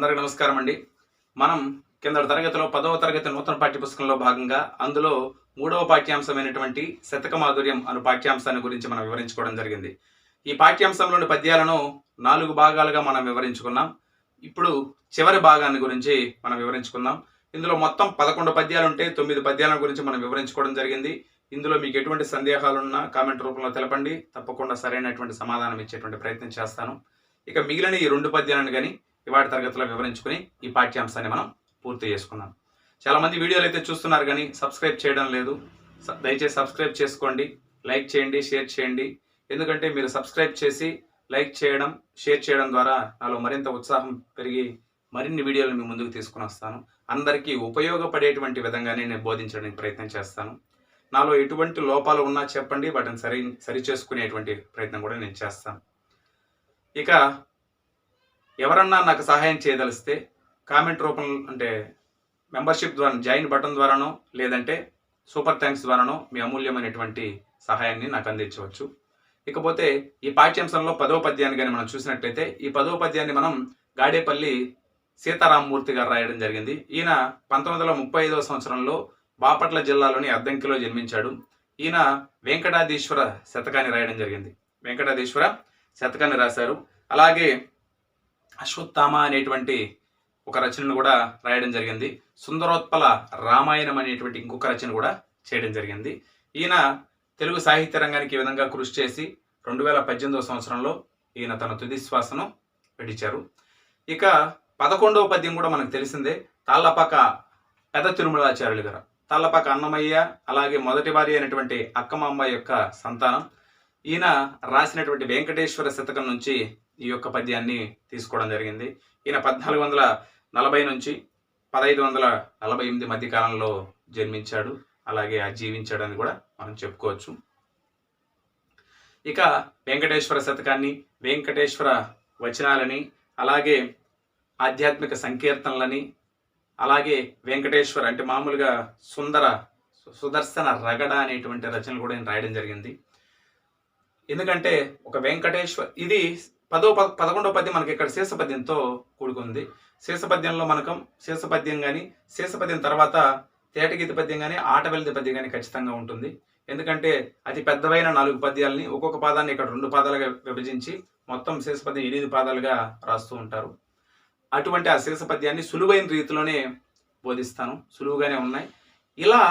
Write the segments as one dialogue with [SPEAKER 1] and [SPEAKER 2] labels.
[SPEAKER 1] అందరికీ నమస్కారం అండి. మనం కింద తరగతిలో పదవ తరగతి నూతన పాఠ్యపుస్తకంలో భాగంగా అందులో మూడవ పాఠ్యాంశమైనటువంటి శతక మాధుర్యం అను పాఠ్యాంశాన్ని గురించి మనం వివరించుకోవడం జరిగింది. ఈ పాఠ్యాంశంలోని పద్యాలను నాలుగు భాగాలుగా మనం వివరించుకున్నాం. ఇప్పుడు చివరి భాగాన్ని గురించి మనం వివరించుకుందాం. ఇందులో మొత్తం పదకొండు పద్యాలు ఉంటే తొమ్మిది పద్యాల గురించి మనం వివరించుకోవడం జరిగింది. ఇందులో మీకు ఎటువంటి సందేహాలున్నా కామెంట్ రూపంలో తెలపండి. తప్పకుండా సరైనటువంటి సమాధానం ఇచ్చేటువంటి ప్రయత్నం చేస్తాను. ఇక మిగిలిన ఈ రెండు పద్యాలను కానీ ఇవాటి తరగతిలో వివరించుకుని ఈ పాఠ్యాంశాన్ని మనం పూర్తి చేసుకున్నాం చాలామంది వీడియోలు అయితే చూస్తున్నారు కానీ సబ్స్క్రైబ్ చేయడం లేదు. దయచేసి సబ్స్క్రైబ్ చేసుకోండి లైక్ చేయండి షేర్ చేయండి. ఎందుకంటే మీరు సబ్స్క్రైబ్ చేసి లైక్ చేయడం షేర్ చేయడం ద్వారా నాలో మరింత ఉత్సాహం పెరిగి మరిన్ని వీడియోలు మీ ముందుకు తీసుకుని వస్తాను. అందరికీ ఉపయోగపడేటువంటి విధంగానే నేను బోధించడానికి ప్రయత్నం చేస్తాను. నాలో ఎటువంటి లోపాలు ఉన్నా చెప్పండి వాటిని సరి సరి చేసుకునేటువంటి ప్రయత్నం కూడా నేను చేస్తాను. ఇక ఎవరన్నా నాకు సహాయం చేయదలిస్తే కామెంట్ రూపంలో అంటే మెంబర్షిప్ ద్వారా జాయిన్ బటన్ ద్వారానో లేదంటే సూపర్ థ్యాంక్స్ ద్వారానో మీ అమూల్యమైనటువంటి సహాయాన్ని నాకు అందించవచ్చు. ఇకపోతే ఈ పాఠ్యాంశంలో పదవ పద్యాన్ని కానీ మనం చూసినట్లయితే ఈ పదవ పద్యాన్ని మనం గాడేపల్లి సీతారామమూర్తి గారు రాయడం జరిగింది. ఈయన పంతొమ్మిది వందల ముప్పై ఐదవ సంవత్సరంలో బాపట్ల జిల్లాలోని అద్దంకిలో జన్మించాడు. ఈయన వెంకటాధీశ్వర శతకాన్ని రాయడం జరిగింది. వెంకటాధీశ్వర శతకాన్ని రాశారు. అలాగే అశ్వత్థామ అనేటువంటి ఒక రచనను కూడా రాయడం జరిగింది. సుందరోత్పల రామాయణం అనేటువంటి ఇంకొక రచన కూడా చేయడం జరిగింది. ఈయన తెలుగు సాహిత్య రంగానికి ఈ విధంగా కృషి చేసి రెండు వేల పద్దెనిమిదవ సంవత్సరంలో ఈయన తన తుది శ్వాసను విడిచారు. ఇక పదకొండవ పద్యం కూడా మనకు తెలిసిందే. తాళ్ళపాక పెద తిరుమలాచార్యులు గారు. తాళ్ళపాక అన్నమయ్య అలాగే మొదటి వారి అయినటువంటి అక్కమామ్మ యొక్క సంతానం. ఈయన రాసినటువంటి వెంకటేశ్వర శతకం నుంచి ఈ యొక్క పద్యాన్ని తీసుకోవడం జరిగింది. ఈయన పద్నాలుగు వందల నలభై నుంచి పదహైదు వందల నలభై ఎనిమిది మధ్య కాలంలో జన్మించాడు. అలాగే ఆ జీవించాడని కూడా మనం చెప్పుకోవచ్చు. ఇక వెంకటేశ్వర శతకాన్ని వెంకటేశ్వర వచనాలని అలాగే ఆధ్యాత్మిక సంకీర్తనలని అలాగే వెంకటేశ్వర అంటే మామూలుగా సుందర సుదర్శన రగడ అనేటువంటి రచనలు కూడా నేను రాయడం జరిగింది. ఎందుకంటే ఒక వెంకటేశ్వర ఇది పదో పద పదకొండో పద్యం మనకి ఇక్కడ శేషపద్యంతో కూడుకుంది. శేషపద్యంలో మనకం శేషపద్యం కానీ శేషపద్యం తర్వాత తేటగీత పద్యం కానీ ఆటవెల్ది పద్యం కానీ ఖచ్చితంగా ఉంటుంది. ఎందుకంటే అతి పెద్దవైన నాలుగు పద్యాలని ఒక్కొక్క పాదాన్ని ఇక్కడ రెండు పాదాలుగా విభజించి మొత్తం శేషపద్యం ఎనిమిది పాదాలుగా రాస్తూ ఉంటారు. అటువంటి ఆ శేషపద్యాన్ని సులువైన రీతిలోనే బోధిస్తాను. సులువుగానే ఉన్నాయి. ఇలా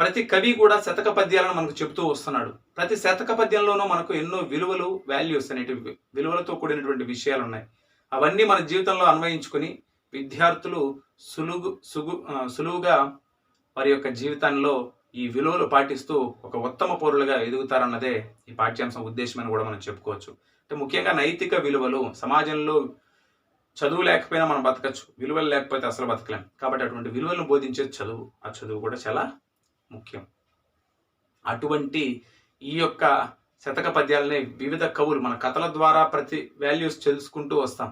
[SPEAKER 1] ప్రతి కవి కూడా శతక పద్యాలను మనకు చెబుతూ వస్తున్నాడు. ప్రతి శతక పద్యంలోనూ మనకు ఎన్నో విలువలు వాల్యూస్ అనేటివి విలువలతో కూడినటువంటి విషయాలు ఉన్నాయి అవన్నీ మన జీవితంలో అన్వయించుకొని విద్యార్థులు సులుగు సుగు సులువుగా వారి యొక్క జీవితంలో ఈ విలువలు పాటిస్తూ ఒక ఉత్తమ పౌరులుగా ఎదుగుతారన్నదే ఈ పాఠ్యాంశం ఉద్దేశం అని కూడా మనం చెప్పుకోవచ్చు. అంటే ముఖ్యంగా నైతిక విలువలు సమాజంలో చదువు లేకపోయినా మనం బతకచ్చు. విలువలు లేకపోతే అసలు బతకలేం. కాబట్టి అటువంటి విలువలను బోధించే చదువు ఆ చదువు కూడా చాలా ముఖ్యం. అటువంటి ఈ యొక్క శతక పద్యాలని వివిధ కవులు మన కథల ద్వారా ప్రతి వాల్యూస్ తెలుసుకుంటూ వస్తాం.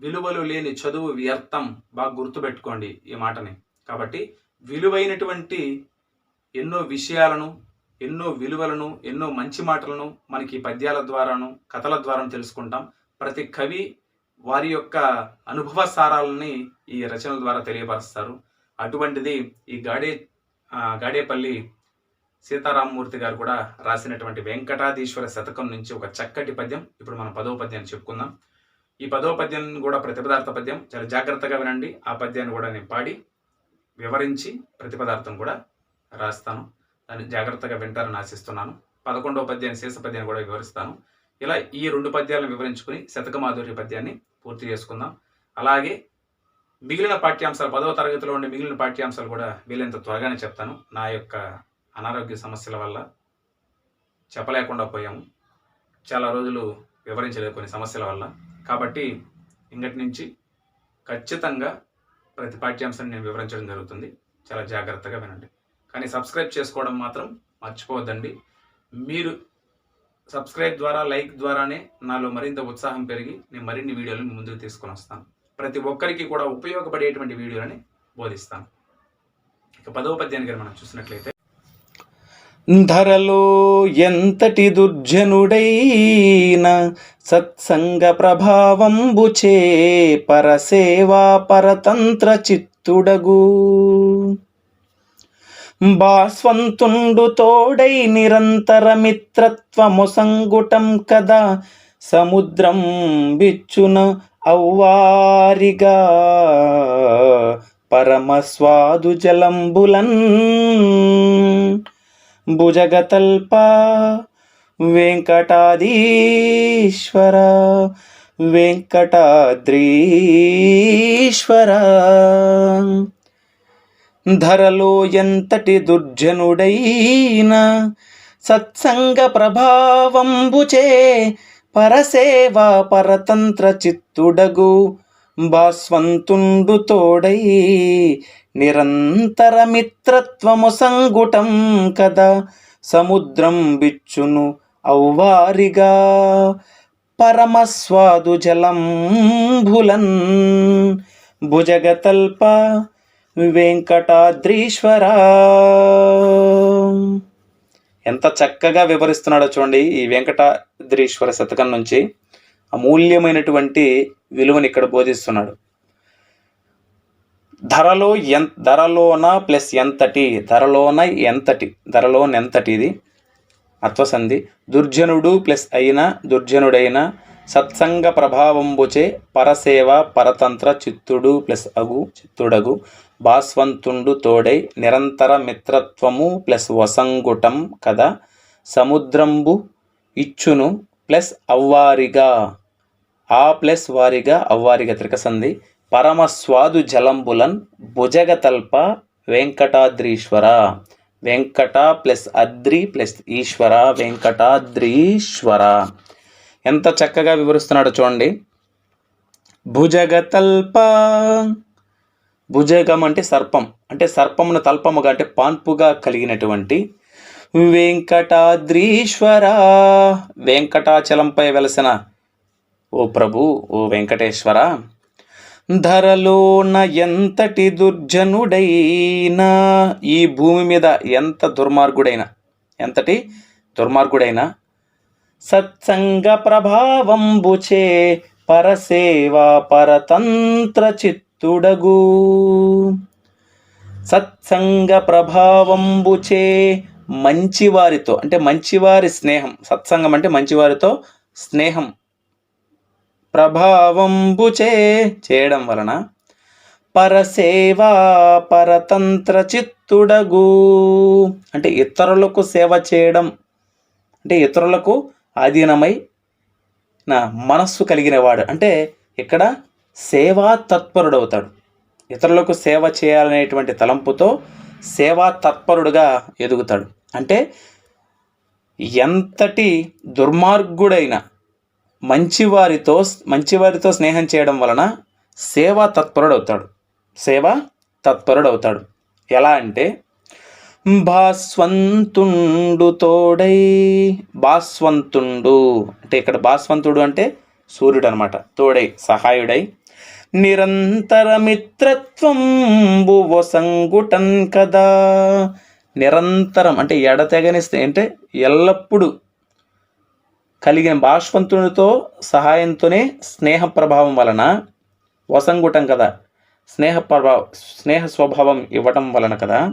[SPEAKER 1] విలువలు లేని చదువు వ్యర్థం బాగా గుర్తుపెట్టుకోండి ఈ మాటని. కాబట్టి విలువైనటువంటి ఎన్నో విషయాలను ఎన్నో విలువలను ఎన్నో మంచి మాటలను మనకి ఈ పద్యాల ద్వారాను కథల ద్వారాను తెలుసుకుంటాం. ప్రతి కవి వారి యొక్క అనుభవ సారాలని ఈ రచనల ద్వారా తెలియపరుస్తారు. అటువంటిది ఈ గాడే గాడేపల్లి సీతారామమూర్తి గారు కూడా రాసినటువంటి వెంకటాధీశ్వర శతకం నుంచి ఒక చక్కటి పద్యం. ఇప్పుడు మనం పదవ పద్యాన్ని చెప్పుకుందాం. ఈ పదవ పద్యం కూడా ప్రతిపదార్థ పద్యం. చాలా జాగ్రత్తగా వినండి. ఆ పద్యాన్ని కూడా నేను పాడి వివరించి ప్రతిపదార్థం కూడా రాస్తాను. దాన్ని జాగ్రత్తగా వింటారని ఆశిస్తున్నాను. పదకొండవ పద్యాన్ని శేష పద్యాన్ని కూడా వివరిస్తాను. ఇలా ఈ రెండు పద్యాలను వివరించుకుని శతక మాధుర్య పద్యాన్ని పూర్తి చేసుకుందాం. అలాగే మిగిలిన పాఠ్యాంశాలు పదవ తరగతిలో ఉండే మిగిలిన పాఠ్యాంశాలు కూడా వీలైనంత త్వరగానే చెప్తాను. నా యొక్క అనారోగ్య సమస్యల వల్ల చెప్పలేకుండా పోయాము. చాలా రోజులు వివరించలేదు కొన్ని సమస్యల వల్ల. కాబట్టి ఇంకటి నుంచి ఖచ్చితంగా ప్రతి పాఠ్యాంశాన్ని నేను వివరించడం జరుగుతుంది. చాలా జాగ్రత్తగా వినండి. కానీ సబ్స్క్రైబ్ చేసుకోవడం మాత్రం మర్చిపోవద్దండి. మీరు సబ్స్క్రైబ్ ద్వారా లైక్ ద్వారానే నాలో మరింత ఉత్సాహం పెరిగి నేను మరిన్ని వీడియోలు మీ ముందుకు తీసుకొని వస్తాను. ప్రతి ఒక్కరికి కూడా ఉపయోగపడేటువంటి వీడియోలని బోధిస్తాను. ఇక పదవ పద్యానికి మనం చూసినట్లయితే ధరలో ఎంతటి దుర్జనుడైన సత్సంగ ప్రభావంబుచే పరసేవా పరతంత్ర చిత్తుడగు. బాస్వంతుండు తోడై నిరంతర మిత్రత్వముసంగుటం కదా సముద్రం బిచ్చున అవ్వారిగా పరమస్వాదు జలంబులన్ భుజగతల్ప వెంకటాదీశ్వర వెంకటాద్రీశ్వర. ధరలో ఎంతటి దుర్జనుడైన సత్సంగ ప్రభావంబుచే పరసేవా పరతంత్ర చిత్తుడగు భాస్వంతుండు తోడై నిరంతరమిత్రత్వము సంగుటం కదా సముద్రం బిచ్చును ఔవారిగా పరమస్వాదు జలంబులన్ భుజగతల్ప వెంకటాద్రీశ్వర. ఎంత చక్కగా వివరిస్తున్నాడో చూడండి ఈ వెంకటాద్రీశ్వర శతకం నుంచి. అమూల్యమైనటువంటి విలువని ఇక్కడ బోధిస్తున్నాడు. ధరలో ఎన్ ధరలోన ప్లస్ ఎంతటి ధరలోన ఎంతటి ధరలోన ఎంతటి ఇది? అత్వసంధి దుర్జనుడు ప్లస్ అయిన దుర్జనుడైన సత్సంగ ప్రభావంబుచే పరసేవ పరతంత్ర చిత్తుడు ప్లస్ అగు చిత్తుడగు భాస్వంతుండు తోడై నిరంతర మిత్రత్వము ప్లస్ వసంగుటం కదా సముద్రంబు ఇచ్చును ప్లస్ అవ్వారిగా. ఆ ప్లస్ వారిగా అవ్వారిగా త్రికసంధి పరమస్వాదు జలంబులన్ భుజగతల్ప వెంకటాద్రీశ్వర. వెంకట ప్లస్ అద్రి ప్లస్ ఈశ్వర వెంకటాద్రీశ్వర. ఎంత చక్కగా వివరిస్తున్నాడో చూడండి. భుజగతల్ప. భుజగం అంటే సర్పం. అంటే సర్పమును తల్పముగా అంటే పాన్పుగా కలిగినటువంటి వెంకటాద్రీశ్వర. వెంకటాచలంపై వెలసిన ఓ ప్రభు ఓ వెంకటేశ్వర ధరలోన ఎంతటి దుర్జనుడైనా ఈ భూమి మీద ఎంత దుర్మార్గుడైనా ఎంతటి దుర్మార్గుడైనా సత్సంగ ప్రభావంబుచే పరసేవా పరతంత్ర చిత్తుడగు. సత్సంగ ప్రభావంబుచే మంచివారితో అంటే మంచివారి స్నేహం సత్సంగం అంటే మంచివారితో స్నేహం ప్రభావంబుచే చేయడం వలన పరసేవా పరతంత్ర చిత్తుడగు అంటే ఇతరులకు సేవ చేయడం అంటే ఇతరులకు ఆధీనమై నా మనస్సు కలిగిన వాడు అంటే ఇక్కడ సేవా తత్పరుడవుతాడు. ఇతరులకు సేవ చేయాలనేటువంటి తలంపుతో సేవా తత్పరుడుగా ఎదుగుతాడు. అంటే ఎంతటి దుర్మార్గుడైన మంచివారితో మంచివారితో స్నేహం చేయడం వలన సేవా తత్పరుడవుతాడు. సేవా తత్పరుడవుతాడు. ఎలా అంటే భాస్వంతుండు తోడై భాస్వంతుండు అంటే ఇక్కడ భాస్వంతుడు అంటే సూర్యుడు అనమాట తోడై సహాయుడై. నిరంతర మిత్రత్వం సంగుటన్ కదా నిరంతరం అంటే ఎడతెగని అంటే ఎల్లప్పుడూ కలిగిన భాష్వంతునితో సహాయంతోనే స్నేహ ప్రభావం వలన వసంగుటం కదా. స్నేహ ప్రభావం స్నేహ స్వభావం ఇవ్వటం వలన కదా.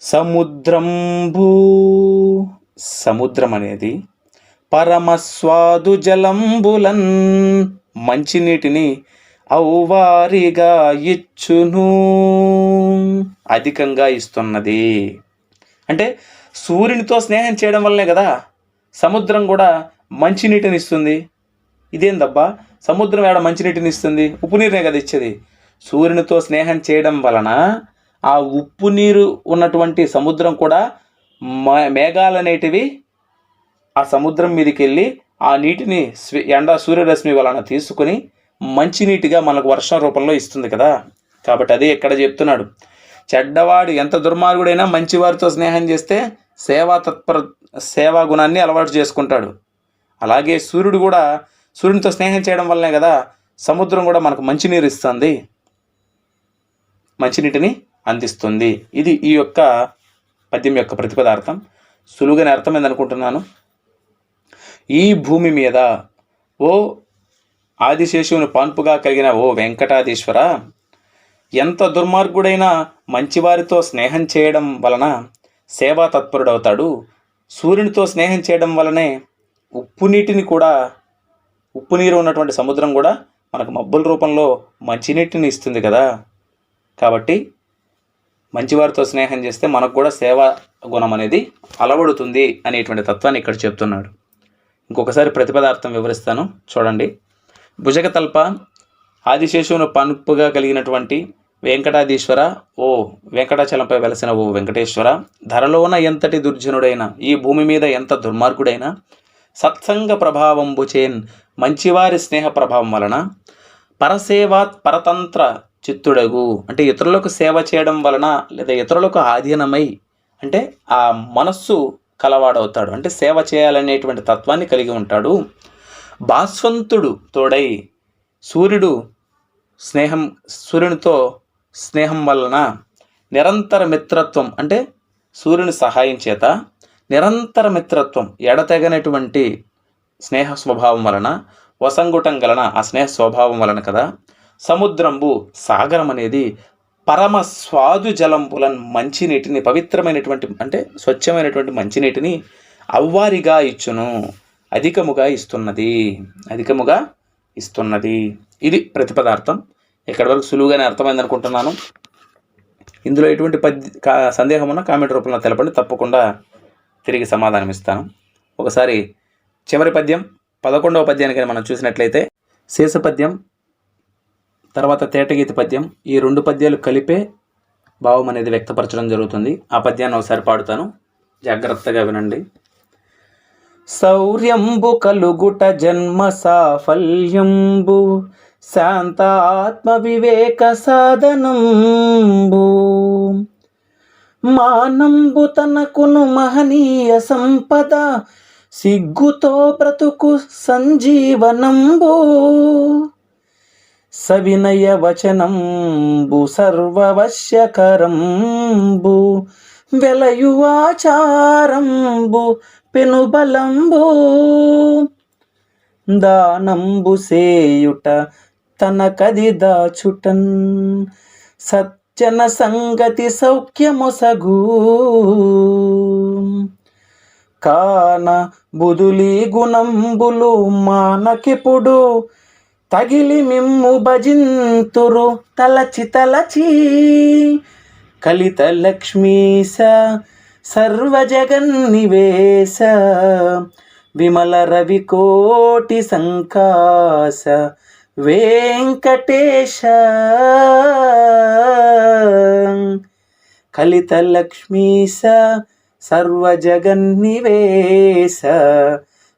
[SPEAKER 1] సముద్రంభూ సముద్రం అనేది పరమస్వాదు జలంబులన్ మంచినీటిని ఔవారిగా ఇచ్చును అధికంగా ఇస్తున్నది. అంటే సూర్యునితో స్నేహం చేయడం వల్లనే కదా సముద్రం కూడా మంచినీటిని ఇస్తుంది. ఇదేందబ్బా? సముద్రం ఏడ మంచినీటిని ఇస్తుంది? ఉప్పు నీరునే కదా ఇచ్చేది. సూర్యునితో స్నేహం చేయడం వలన ఆ ఉప్పు నీరు ఉన్నటువంటి సముద్రం కూడా మ- మేఘాలు అనేటివి ఆ సముద్రం మీదకి వెళ్ళి ఆ నీటిని ఎండ సూర్యరశ్మి వలన తీసుకుని మంచినీటిగా మనకు వర్షం రూపంలో ఇస్తుంది కదా. కాబట్టి అదే ఇక్కడ చెప్తున్నాడు. చెడ్డవాడు ఎంత దుర్మార్గుడైనా మంచివారితో స్నేహం చేస్తే సేవా తత్పర సేవా గుణాన్ని అలవాటు చేసుకుంటాడు. అలాగే సూర్యుడు కూడా సూర్యునితో స్నేహం చేయడం వల్లనే కదా సముద్రం కూడా మనకు మంచినీరు ఇస్తుంది. మంచినీటిని అందిస్తుంది. ఇది ఈ యొక్క పద్యం యొక్క ప్రతిపదార్థం. సులువుగానే అర్థమైంది అనుకుంటున్నాను ఈ భూమి మీద ఓ ఆదిశేషువుని పాన్పుగా కలిగిన ఓ వెంకటాధీశ్వర ఎంత దుర్మార్గుడైనా మంచివారితో స్నేహం చేయడం వలన సేవా తత్పరుడవుతాడు. సూర్యునితో స్నేహం చేయడం వలనే ఉప్పు నీటిని కూడా ఉప్పు నీరు ఉన్నటువంటి సముద్రం కూడా మనకు మబ్బుల రూపంలో మంచినీటిని ఇస్తుంది కదా. కాబట్టి మంచివారితో స్నేహం చేస్తే మనకు కూడా సేవా గుణం అనేది అలవడుతుంది అనేటువంటి తత్వాన్ని ఇక్కడ చెప్తున్నాడు. ఇంకొకసారి ప్రతిపదార్థం వివరిస్తాను. చూడండి. భుజగతల్ప ఆదిశేషువును పనుపుగా కలిగినటువంటి వెంకటాధీశ్వర ఓ వెంకటాచలంపై వెలసిన ఓ వెంకటేశ్వర ధరలోన ఎంతటి దుర్జనుడైన ఈ భూమి మీద ఎంత దుర్మార్గుడైనా సత్సంగ ప్రభావం బుచేన్ మంచివారి స్నేహ ప్రభావం వలన పరసేవాత్ పరతంత్ర చిత్తుడగు. అంటే ఇతరులకు సేవ చేయడం వలన లేదా ఇతరులకు ఆధీనమై అంటే ఆ మనస్సు కలవాడవుతాడు. అంటే సేవ చేయాలనేటువంటి తత్వాన్ని కలిగి ఉంటాడు. భాస్వంతుడు తోడై సూర్యుడు స్నేహం సూర్యునితో స్నేహం వలన నిరంతర మిత్రత్వం అంటే సూర్యుని సహాయం చేత నిరంతర మిత్రత్వం ఎడతెగనటువంటి స్నేహ స్వభావం వలన వసంగుటం గలన ఆ స్నేహ స్వభావం వలన కదా. సముద్రంబు సాగరం అనేది పరమ స్వాదు జలంబులన్ మంచినీటిని పవిత్రమైనటువంటి అంటే స్వచ్ఛమైనటువంటి మంచినీటిని అవ్వారిగా ఇచ్చును అధికముగా ఇస్తున్నది అధికముగా ఇస్తున్నది. ఇది ప్రతిపదార్థం. ఇక్కడి వరకు సులువుగానే అర్థమైంది అనుకుంటున్నాను. ఇందులో ఎటువంటి పద్య కా సందేహం ఉన్నా కామెంట్ రూపంలో తెలపండి. తప్పకుండా తిరిగి సమాధానం ఇస్తాను. ఒకసారి చివరి పద్యం పదకొండవ పద్యానికి మనం చూసినట్లయితే శేష పద్యం తర్వాత తేటగీతి పద్యం ఈ రెండు పద్యాలు కలిపే భావం అనేది వ్యక్తపరచడం జరుగుతుంది. ఆ పద్యాన్ని ఒకసారి పాడుతాను. జాగ్రత్తగా వినండి. శౌర్యంబు కలుగుట జన్మ సాఫల్యంబు శాంత వివేక సాధనంబు. మానంబు తనకును మహనీయ సంపద సిగ్గుతో బ్రతుకు సంజీవనంబు. సవినయ వచనంబు సర్వవశ్యకరంబు. వెలయువాచారంబు పెనుబలంబు. దానంబు సేయుట తన కది దాచుటన్. సజ్జన సంగతి సౌఖ్యమొసగు కాన బుదులి గుణంబులు మానకిపుడు. తగిలి మిమ్ము భజింతురు తలచి తలచి. కలిత లక్ష్మీశ సర్వజగన్నివేశ విమల రవి కోటి సంకాస వెంకటేశ. కలిత లక్ష్మీశ సర్వజగన్నివేశ.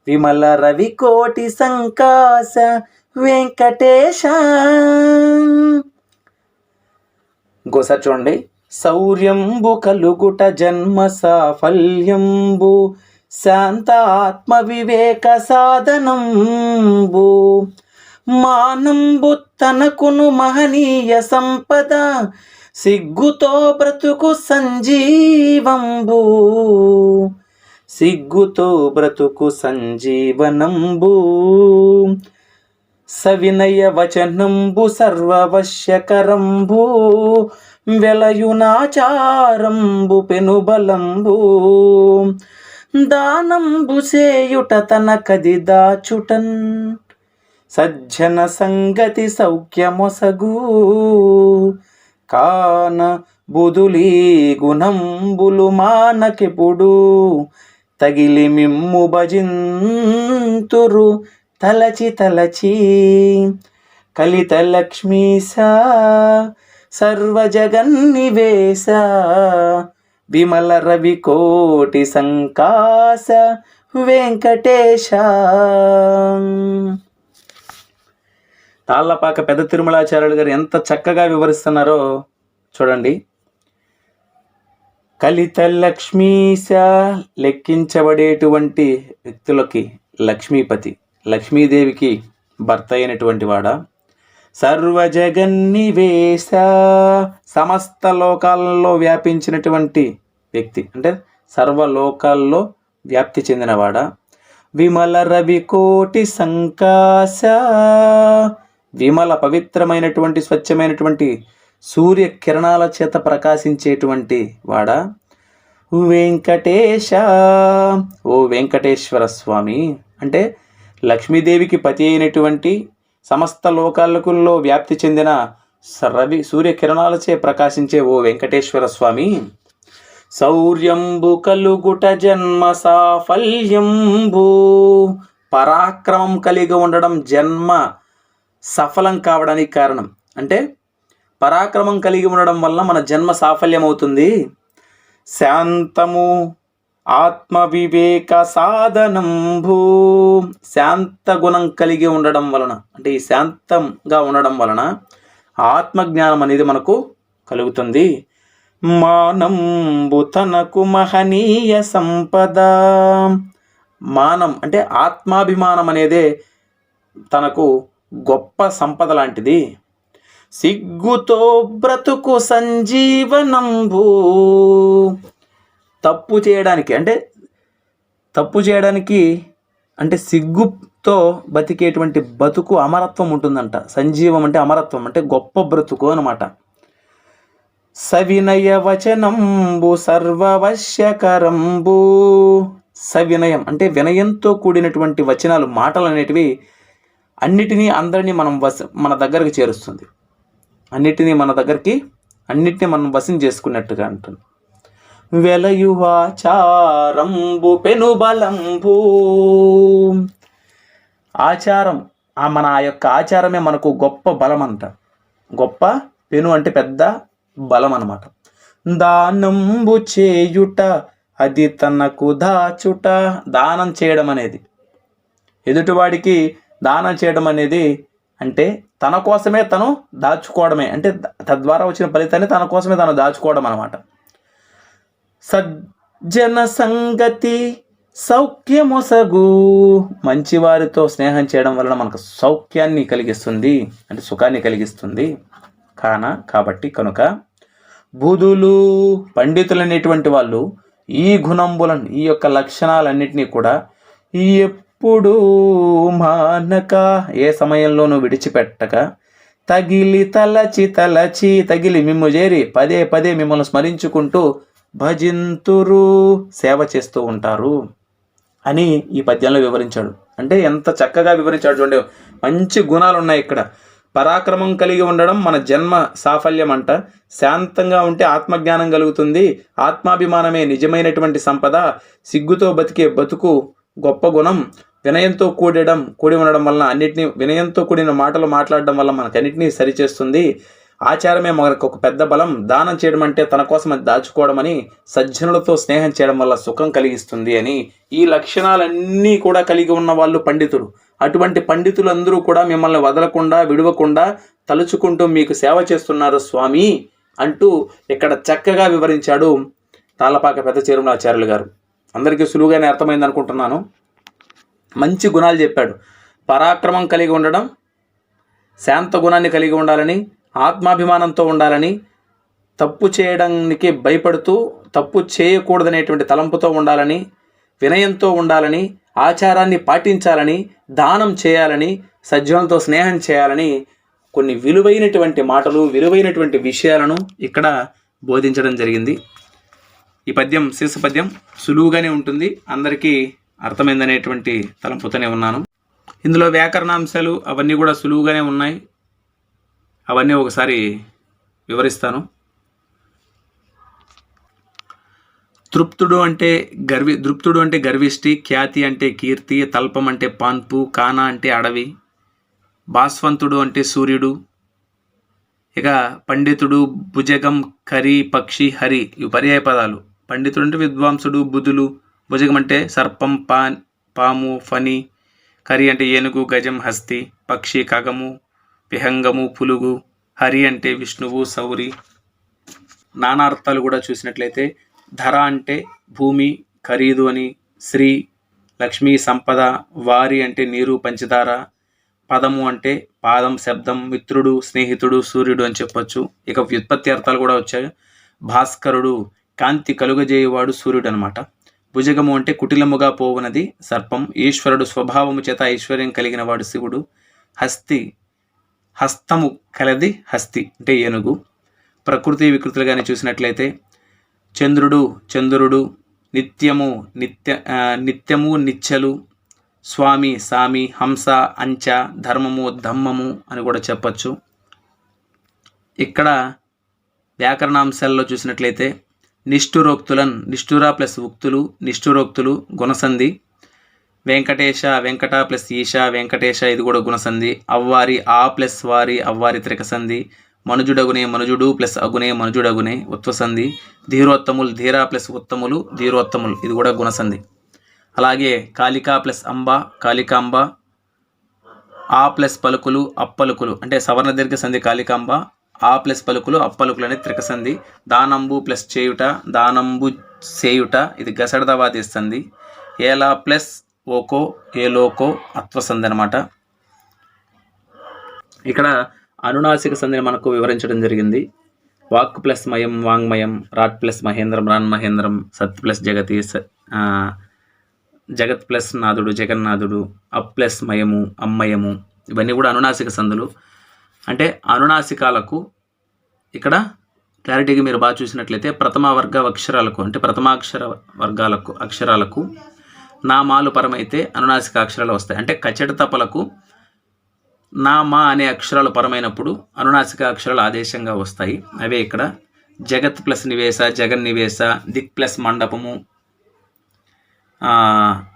[SPEAKER 1] విమల రవి కోటి సంకాస వెంకటేశ. ఇంకోసారి చూడండి. శౌర్యంబు కలుగుట జన్మ సాఫల్యంబు శాంత ఆత్మ వివేక సాధనంబు. మానంబు తనకును మహనీయ సంపద సిగ్గుతో బ్రతుకు సంజీవంబు. సిగ్గుతో బ్రతుకు సంజీవనంబు. సవినయ వచనంబు సర్వవశ్యకరంబు. వెలయునాచారంబు పెనుబలంబు. దానంబు సేయుట తనకది దాచుటన్. సజ్జన సంగతి సౌఖ్యమొసగు కాన బుదులీ గుణంబులు మానకిపుడు. తగిలి మిమ్ము భజింతురు తలచి తలచి. కలిత లక్ష్మీస సర్వజగన్నివేశ. విమల రవి కోటి సంకాస వెంకటేశ. తాళ్ళపాక పెద్ద తిరుమలాచార్యులు గారు ఎంత చక్కగా వివరిస్తున్నారో చూడండి. కలిత లక్ష్మీశ లెక్కించబడేటువంటి వ్యక్తులకి లక్ష్మీపతి లక్ష్మీదేవికి భర్త అయినటువంటి వాడా. సర్వజగన్నివేశ సమస్త లోకాలలో వ్యాపించినటువంటి వ్యక్తి అంటే సర్వలోకాల్లో వ్యాప్తి చెందినవాడా విమల రవి కోటి సంకాశ విమల పవిత్రమైనటువంటి స్వచ్ఛమైనటువంటి సూర్య కిరణాల చేత ప్రకాశించేటువంటి వాడా? వెంకటేశ ఓ వెంకటేశ్వర స్వామి. అంటే లక్ష్మీదేవికి పతి అయినటువంటి సమస్త లోకాలకుల్లో వ్యాప్తి చెందిన రవి సూర్యకిరణాలచే ప్రకాశించే ఓ వెంకటేశ్వర స్వామి. శౌర్యంబు కలుగుట జన్మ సాఫల్యంబు పరాక్రమం కలిగి ఉండడం జన్మ సఫలం కావడానికి కారణం? అంటే పరాక్రమం కలిగి ఉండడం వల్ల మన జన్మ సాఫల్యం అవుతుంది శాంతము ఆత్మ వివేక సాధనంభూ శాంత గుణం కలిగి ఉండడం వలన అంటే ఈ శాంతంగా ఉండడం వలన ఆత్మజ్ఞానం అనేది మనకు కలుగుతుంది. మానంబు తనకు మహనీయ సంపద. మానం అంటే ఆత్మాభిమానం అనేదే తనకు గొప్ప సంపద లాంటిది. సిగ్గుతో బ్రతుకు సంజీవనంబు. తప్పు చేయడానికి అంటే తప్పు చేయడానికి అంటే సిగ్గుతో బతికేటువంటి బతుకు అమరత్వం ఉంటుందంట. సంజీవం అంటే అమరత్వం అంటే గొప్ప బ్రతుకు అనమాట సవినయ వచనంబు సర్వవశ్యకరంబు. సవినయం అంటే వినయంతో కూడినటువంటి వచనాలు మాటలు అనేటివి అన్నిటినీ అందరినీ మనం వస మన దగ్గరకు చేరుస్తుంది. అన్నిటినీ మన దగ్గరికి అన్నిటినీ మనం వశం చేసుకున్నట్టుగా అంటుంది. వెలయువాచారంబు పెనుబలంబు. ఆచారం ఆ మన ఆ యొక్క ఆచారమే మనకు గొప్ప బలం అంట గొప్ప పెను అంటే పెద్ద బలం అన్నమాట దానంబు చేయుట అది తనకు దాచుట దానం చేయడం అనేది ఎదుటివాడికి దానం చేయడం అనేది అంటే తన కోసమే తను దాచుకోవడమే. అంటే తద్వారా వచ్చిన ఫలితాన్ని తన కోసమే తను దాచుకోవడం అనమాట సజ్జన సంగతి సౌఖ్యమొసగు మంచివారితో స్నేహం చేయడం వలన మనకు సౌఖ్యాన్ని కలిగిస్తుంది. అంటే సుఖాన్ని కలిగిస్తుంది. కాన కాబట్టి కనుక బుధులు పండితులు అనేటువంటి వాళ్ళు ఈ గుణంబులను ఈ యొక్క లక్షణాలన్నింటినీ కూడా ఈ ఎప్పుడు మానక. ఏ సమయంలోనూ విడిచిపెట్టక. తగిలి తలచి తలచి తగిలి మిమ్ము చేరి పదే పదే మిమ్మల్ని స్మరించుకుంటూ భజింతురు సేవ చేస్తూ ఉంటారు అని ఈ పద్యంలో వివరించాడు. అంటే ఎంత చక్కగా వివరించాడు చూడండి. మంచి గుణాలు ఉన్నాయి ఇక్కడ. పరాక్రమం కలిగి ఉండడం మన జన్మ సాఫల్యం అంట శాంతంగా ఉంటే ఆత్మజ్ఞానం కలుగుతుంది. ఆత్మాభిమానమే నిజమైనటువంటి సంపద. సిగ్గుతో బతికే బతుకు గొప్ప గుణం వినయంతో కూడడం కూడి ఉండడం వలన అన్నిటినీ వినయంతో కూడిన మాటలు మాట్లాడడం వల్ల మనకు అన్నింటినీ సరిచేస్తుంది. ఆచారమే మనకు ఒక పెద్ద బలం. దానం చేయడం అంటే తన కోసం అది దాచుకోవడం అని సజ్జనులతో స్నేహం చేయడం వల్ల సుఖం కలిగిస్తుంది అని. ఈ లక్షణాలన్నీ కూడా కలిగి ఉన్న వాళ్ళు పండితులు అటువంటి పండితులందరూ కూడా మిమ్మల్ని వదలకుండా విడవకుండా తలుచుకుంటూ మీకు సేవ చేస్తున్నారు స్వామి అంటూ ఇక్కడ చక్కగా వివరించాడు తాళ్ళపాక పెద్ద ఆచార్యులు గారు. అందరికీ సులువుగానే అర్థమైంది అనుకుంటున్నాను. మంచి గుణాలు చెప్పాడు. పరాక్రమం కలిగి ఉండడం శాంత గుణాన్ని కలిగి ఉండాలని ఆత్మాభిమానంతో ఉండాలని తప్పు చేయడానికి భయపడుతూ తప్పు చేయకూడదనేటువంటి తలంపుతో ఉండాలని వినయంతో ఉండాలని ఆచారాన్ని పాటించాలని దానం చేయాలని సజ్జనులతో స్నేహం చేయాలని కొన్ని విలువైనటువంటి మాటలు విలువైనటువంటి విషయాలను ఇక్కడ బోధించడం జరిగింది. ఈ పద్యం శీర్ష పద్యం సులువుగానే ఉంటుంది. అందరికీ అర్థమైందనేటువంటి తలంపుతోనే ఉన్నాను. ఇందులో వ్యాకరణాంశాలు అవన్నీ కూడా సులువుగానే ఉన్నాయి. అవన్నీ ఒకసారి వివరిస్తాను. తృప్తుడు అంటే గర్వి దృప్తుడు అంటే గర్విష్టి ఖ్యాతి అంటే కీర్తి తల్పం అంటే పాన్పు కానా అంటే అడవి భాస్వంతుడు అంటే సూర్యుడు ఇక పండితుడు భుజగం కరి పక్షి హరి ఇవి పర్యాయ పదాలు. పండితుడు అంటే విద్వాంసుడు బుధులు. భుజగం అంటే సర్పం పాన్ పాము ఫని కరి అంటే ఏనుగు గజం హస్తి. పక్షి కగము విహంగము పులుగు. హరి అంటే విష్ణువు సౌరి. నానార్థాలు కూడా చూసినట్లయితే ధర అంటే భూమి ఖరీదు అని శ్రీ లక్ష్మీ సంపద వారి అంటే నీరు పంచదార. పదము అంటే పాదం శబ్దం మిత్రుడు స్నేహితుడు సూర్యుడు అని చెప్పొచ్చు. ఇక వ్యుత్పత్తి అర్థాలు కూడా వచ్చాయి. భాస్కరుడు కాంతి కలుగజేయువాడు సూర్యుడు అనమాట భుజగము అంటే కుటిలముగా పోవునది సర్పం. ఈశ్వరుడు స్వభావము చేత ఐశ్వర్యం కలిగిన వాడు శివుడు. హస్తి హస్తము కలది హస్తి అంటే ఏనుగు. ప్రకృతి వికృతులుగానే చూసినట్లయితే చంద్రుడు చంద్రుడు నిత్యము నిత్య నిత్యము నిత్యలు స్వామి సామి హంస అంచ ధర్మము ధమ్మము అని కూడా చెప్పచ్చు. ఇక్కడ వ్యాకరణాంశాల్లో చూసినట్లయితే నిష్ఠురోక్తులన్ నిష్ఠుర ప్లస్ ఉక్తులు నిష్ఠురోక్తులు గుణసంధి. వెంకటేశ వెంకట ప్లస్ ఈశ వెంకటేశ ఇది కూడా గుణసంధి. అవ్వారి ఆ ప్లస్ వారి అవ్వారి త్రికసంధి. మనుజుడగునే మనుజుడు ప్లస్ అగునే మనుజుడగునే ఉత్వసంధి. ధీరోత్తములు ధీరా ప్లస్ ఉత్తములు ధీరోత్తములు ఇది కూడా గుణసంధి. అలాగే కాళికా ప్లస్ అంబ కాళికాంబ. ఆ ప్లస్ పలుకులు అప్పలుకులు అంటే సవర్ణ దీర్ఘ సంధి కాళికాంబ ఆ ప్లస్ పలుకులు అప్పలుకులు అనేది త్రికసంధి. దానంబు ప్లస్ చేయుట దానంబు చేయుట ఇది గసడదవాది సంధి ఏలా ప్లస్ ఓకో ఏలోకో అత్వసంధి అనమాట ఇక్కడ అనునాసిక సంధిని మనకు వివరించడం జరిగింది. వాక్ ప్లస్ మయం వాంగ్మయం రాట్ ప్లస్ మహేంద్రం రాన్ మహేంద్రం సత్ ప్లస్ జగతి జగత్ ప్లస్ నాథుడు జగన్నాథుడు అప్ ప్లస్ మయము అమ్మయము ఇవన్నీ కూడా అనునాసిక సందులు అంటే అనునాసికాలకు ఇక్కడ క్లారిటీగా మీరు బాగా చూసినట్లయితే ప్రథమ వర్గ అక్షరాలకు అంటే ప్రథమాక్షర వర్గాలకు అక్షరాలకు నామాలు పరమైతే అనునాసిక అక్షరాలు వస్తాయి. అంటే కచ్చట తపలకు నామా అనే అక్షరాలు పరమైనప్పుడు అనునాసిక అక్షరాలు ఆదేశంగా వస్తాయి. అవే ఇక్కడ జగత్ ప్లస్ నివేశ జగన్ నివేశ దిక్ ప్లస్ మండపము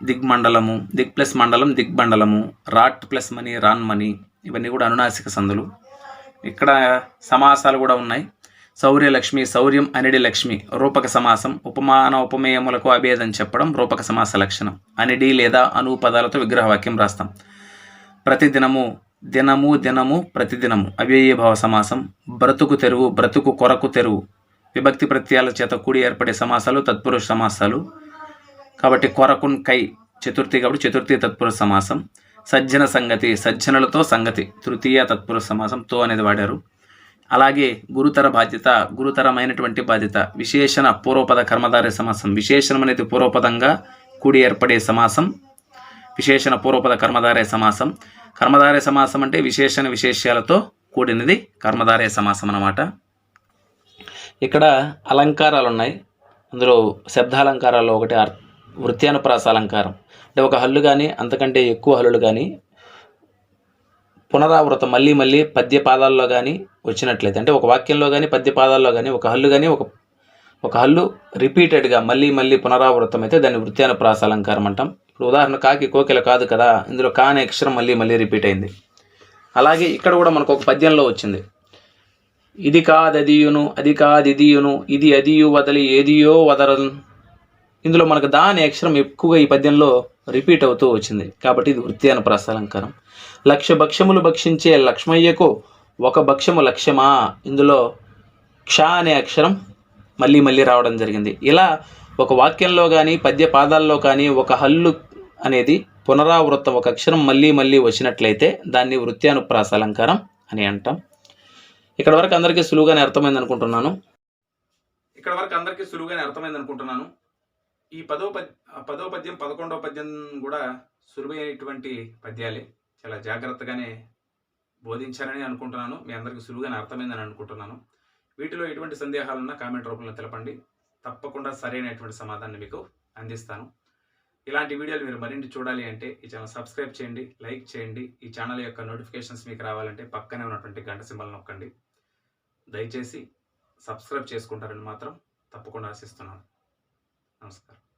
[SPEAKER 1] దిగ్మండలము దిక్ ప్లస్ మండలం దిగ్మండలము రాట్ ప్లస్ మనీ రాన్ మనీ ఇవన్నీ కూడా అనునాసిక సందులు. ఇక్కడ సమాసాలు కూడా ఉన్నాయి. శౌర్య లక్ష్మి శౌర్యం అనిడి లక్ష్మి రూపక సమాసం ఉపమాన ఉపమేయములకు అభేదం చెప్పడం రూపక సమాస లక్షణం. అనిడి లేదా అను పదాలతో విగ్రహవాక్యం రాస్తాం. ప్రతిదినము దినము దినము ప్రతిదినము అవ్యయీభావ సమాసం బ్రతుకు తెరువు బ్రతుకు కొరకు తెరువు విభక్తి ప్రత్యయాల చేత కూడి ఏర్పడే సమాసాలు తత్పురుష సమాసాలు. కాబట్టి కొరకున్ కై చతుర్థి కాబట్టి చతుర్థి తత్పురుష సమాసం. సజ్జన సంగతి సజ్జనులతో సంగతి తృతీయ తత్పుర సమాసం తో అనేది వాడారు. అలాగే గురుతర బాధ్యత గురుతరమైనటువంటి బాధ్యత విశేషణ పూర్వపద కర్మధారయ సమాసం. విశేషణం అనేది పూర్వపదంగా కూడి ఏర్పడే సమాసం. విశేషణ పూర్వపద కర్మధారయ సమాసం. కర్మధారయ సమాసం అంటే విశేషణ విశేష్యాలతో కూడినది కర్మధారయ సమాసం అన్నమాట. ఇక్కడ అలంకారాలు ఉన్నాయి అందులో శబ్దాలంకారాల్లో ఒకటి అర్- వృత్యానుప్రాస అలంకారం అంటే ఒక హల్లు కానీ అంతకంటే ఎక్కువ హల్లులు కానీ పునరావృతం మళ్ళీ మళ్ళీ పద్య పాదాల్లో కానీ వచ్చినట్లయితే అంటే ఒక వాక్యంలో కానీ పద్య పాదాల్లో కానీ ఒక హల్లు కానీ ఒక ఒక హల్లు రిపీటెడ్గా మళ్ళీ మళ్ళీ పునరావృతం అయితే దాన్ని వృత్యానుప్రాస అలంకారం అంటాం. ఇప్పుడు ఉదాహరణ కాకి కోకిల కాదు కదా ఇందులో కా అనే అక్షరం మళ్ళీ మళ్ళీ రిపీట్ అయింది. అలాగే ఇక్కడ కూడా మనకు ఒక పద్యంలో వచ్చింది. ఇది కాదదియును అది కాదిదియును ఇది అదియు వదలి ఏదియో వదరన్. ఇందులో మనకు దా అనే అక్షరం ఎక్కువగా ఈ పద్యంలో రిపీట్ అవుతూ వచ్చింది. కాబట్టి ఇది వృత్యానుప్రాస అలంకారం లక్ష భక్ష్యములు భక్షించే లక్ష్మయ్యకు ఒక భక్ష్యము లక్ష్యమా? ఇందులో క్ష అనే అక్షరం మళ్ళీ మళ్ళీ రావడం జరిగింది. ఇలా ఒక వాక్యంలో కానీ పద్య పాదాల్లో కానీ ఒక హల్లు అనేది పునరావృతం ఒక అక్షరం మళ్ళీ మళ్ళీ వచ్చినట్లయితే దాన్ని వృత్యానుప్రాస అలంకారం అని అంటాం. ఇక్కడ వరకు అందరికీ సులువుగానే అర్థమైంది అనుకుంటున్నాను ఇక్కడ వరకు అందరికీ సులువుగానే అర్థమైంది అనుకుంటున్నాను ఈ పదో పద్ పదో పద్యం పదకొండవ పద్యం కూడా సులువైనటువంటి పద్యాలే. చాలా జాగ్రత్తగానే బోధించాలని అనుకుంటున్నాను. మీ అందరికీ సులువుగానే అర్థమైందని అనుకుంటున్నాను. వీటిలో ఎటువంటి సందేహాలున్నా కామెంట్ రూపంలో తెలపండి. తప్పకుండా సరైనటువంటి సమాధానాన్ని మీకు అందిస్తాను. ఇలాంటి వీడియోలు మీరు మరిన్ని చూడాలి అంటే ఈ ఛానల్ సబ్స్క్రైబ్ చేయండి లైక్ చేయండి. ఈ ఛానల్ యొక్క నోటిఫికేషన్స్ మీకు రావాలంటే పక్కనే ఉన్నటువంటి గంట సింబల్ నొక్కండి. దయచేసి సబ్స్క్రైబ్ చేసుకుంటారని మాత్రం తప్పకుండా ఆశిస్తున్నాను. నమస్కారం